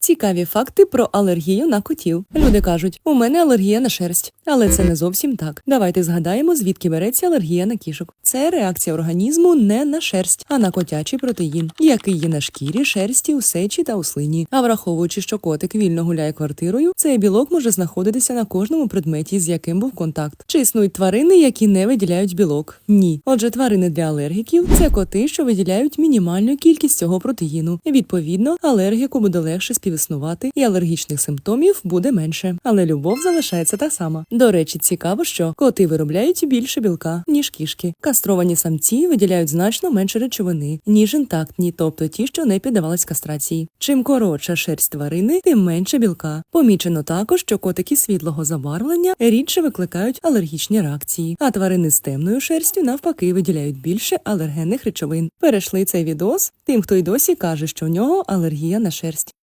Цікаві факти про алергію на котів. Люди кажуть, у мене алергія на шерсть, але це не зовсім так. Давайте згадаємо, звідки береться алергія на кішок. Це реакція організму не на шерсть, а на котячий протеїн, який є на шкірі, шерсті, у сечі та у слині. А враховуючи, що котик вільно гуляє квартирою, цей білок може знаходитися на кожному предметі, з яким був контакт. Чи існують тварини, які не виділяють білок? Ні. Отже, тварини для алергіків це коти, що виділяють мінімальну кількість цього протеїну. Відповідно, алергіку буде легше співіснувати, і алергічних симптомів буде менше. Але любов залишається та сама. До речі, цікаво, що коти виробляють більше білка, ніж кішки. Кастровані самці виділяють значно менше речовини, ніж інтактні, тобто ті, що не піддавались кастрації. Чим коротша шерсть тварини, тим менше білка. Помічено також, що котики світлого забарвлення рідше викликають алергічні реакції, а тварини з темною шерстю навпаки виділяють більше алергенних речовин. Перейшли цей відос тим, хто й досі каже, що у нього алергія на шерсть.